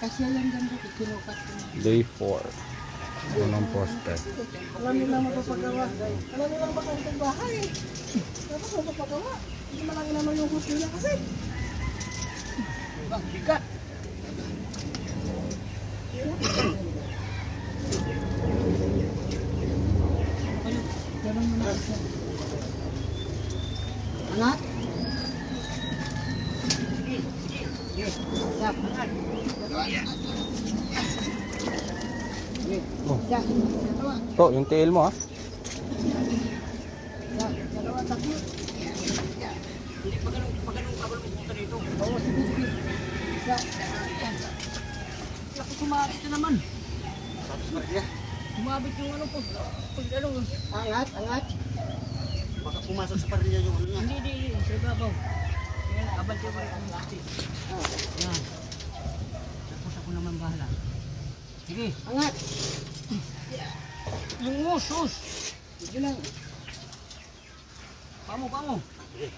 Kasi yan dyan dito, kinukat ko. Day 4. Unang poste. Alam nila mapapagawa. Alam nila makakitang bahay. Tapos mapapagawa. Hindi malaki naman yung gusto niya kasi. Bang, bigat. Anak? Sige, sige. Yak, anak. Oh. To, yung tail mo ah. Dalawa, tatlo. Hindi, pag ganun, pag ganun, pag ganun dito. Oo, sige, sige. Isa. Ako sumabit na naman. Sumabit yung ano po. Pag ano, Angat, angat. baka pumasok sa parilya yung ano niya. Hindi, hindi, hindi. Sa ibabaw. Ko rin ang plastic. Oh, Yan bahala. Sige. Angat. Lungus, sus. Sige lang. Pamo, pamo. Sige.